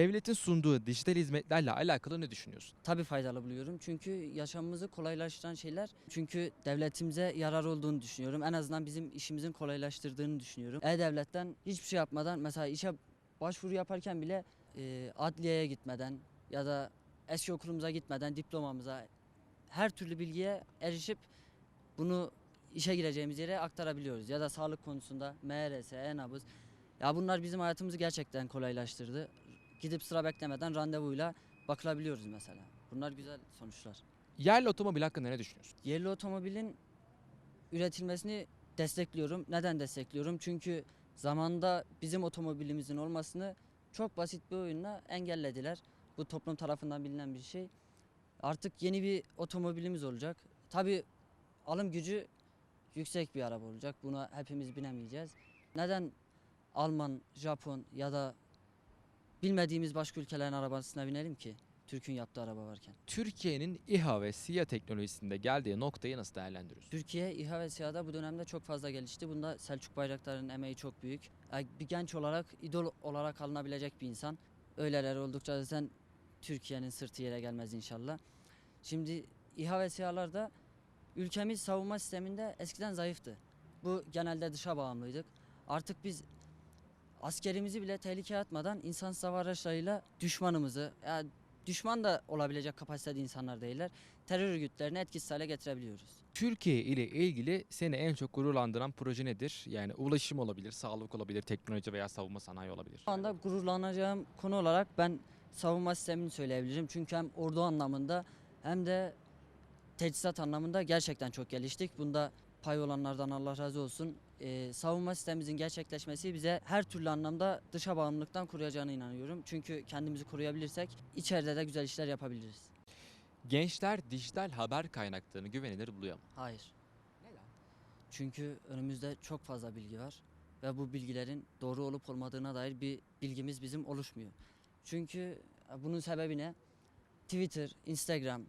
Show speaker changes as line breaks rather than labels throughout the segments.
Devletin sunduğu dijital hizmetlerle alakalı ne düşünüyorsun?
Tabii faydalı buluyorum. Çünkü yaşamımızı kolaylaştıran şeyler. Çünkü devletimize yarar olduğunu düşünüyorum. En azından bizim işimizin kolaylaştırdığını düşünüyorum. E-Devlet'ten hiçbir şey yapmadan mesela işe başvuru yaparken bile e, adliyeye gitmeden ya da eski okulumuza gitmeden diplomamıza her türlü bilgiye erişip bunu işe gireceğimiz yere aktarabiliyoruz. Ya da sağlık konusunda MRS, e-nabız. Ya bunlar bizim hayatımızı gerçekten kolaylaştırdı. Gidip sıra beklemeden randevuyla bakılabiliyoruz mesela. Bunlar güzel sonuçlar.
Yerli otomobil hakkında ne düşünüyorsun?
Yerli otomobilin üretilmesini destekliyorum. Neden destekliyorum? Çünkü zamanda bizim otomobilimizin olmasını çok basit bir oyunla engellediler. Bu toplum tarafından bilinen bir şey. Artık yeni bir otomobilimiz olacak. Tabii alım gücü yüksek bir araba olacak. Buna hepimiz binemeyeceğiz. Neden Alman, Japon ya da bilmediğimiz başka ülkelerin arabasına binelim ki? Türk'ün yaptığı araba varken.
Türkiye'nin İHA ve SİHA teknolojisinde geldiği noktayı nasıl değerlendiriyorsun?
Türkiye İHA ve SİHA'da bu dönemde çok fazla gelişti. Bunda Selçuk Bayraktar'ın emeği çok büyük. Yani bir genç olarak, idol olarak alınabilecek bir insan. Öyleler oldukça zaten Türkiye'nin sırtı yere gelmez inşallah. Şimdi İHA ve SİHA'larda ülkemiz savunma sisteminde eskiden zayıftı. Bu genelde dışa bağımlıydık. Artık biz askerimizi bile tehlikeye atmadan insansız hava araçlarıyla düşmanımızı, ya düşman da olabilecek kapasitede insanlar değiller, terör örgütlerini etkisiz hale getirebiliyoruz.
Türkiye ile ilgili seni en çok gururlandıran proje nedir? Yani ulaşım olabilir, sağlık olabilir, teknoloji veya savunma sanayi olabilir.
Şu anda gururlanacağım konu olarak ben savunma sistemini söyleyebilirim. Çünkü hem ordu anlamında hem de teçhizat anlamında gerçekten çok geliştik. Bunda pay olanlardan Allah razı olsun. Ee, savunma sistemimizin gerçekleşmesi bize her türlü anlamda dışa bağımlılıktan koruyacağına inanıyorum. Çünkü kendimizi koruyabilirsek içeride de güzel işler yapabiliriz.
Gençler dijital haber kaynaklarını güvenilir buluyor mu?
Hayır. Çünkü önümüzde çok fazla bilgi var ve bu bilgilerin doğru olup olmadığına dair bir bilgimiz bizim oluşmuyor. Çünkü e, bunun sebebi ne? Twitter, Instagram,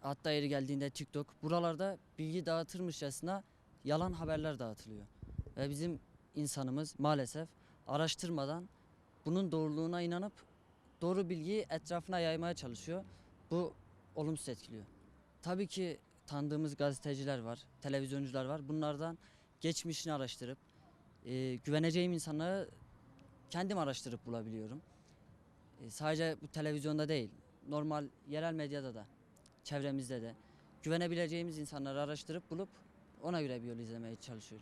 hatta yeri geldiğinde TikTok buralarda bilgi dağıtırmışçasına yalan haberler dağıtılıyor. Ve bizim insanımız maalesef araştırmadan bunun doğruluğuna inanıp doğru bilgiyi etrafına yaymaya çalışıyor. Bu olumsuz etkiliyor. Tabii ki tanıdığımız gazeteciler var, televizyoncular var. Bunlardan geçmişini araştırıp e, güveneceğim insanları kendim araştırıp bulabiliyorum. E, sadece bu televizyonda değil, normal yerel medyada da, çevremizde de güvenebileceğimiz insanları araştırıp bulup ona göre bir yol izlemeye çalışıyorum.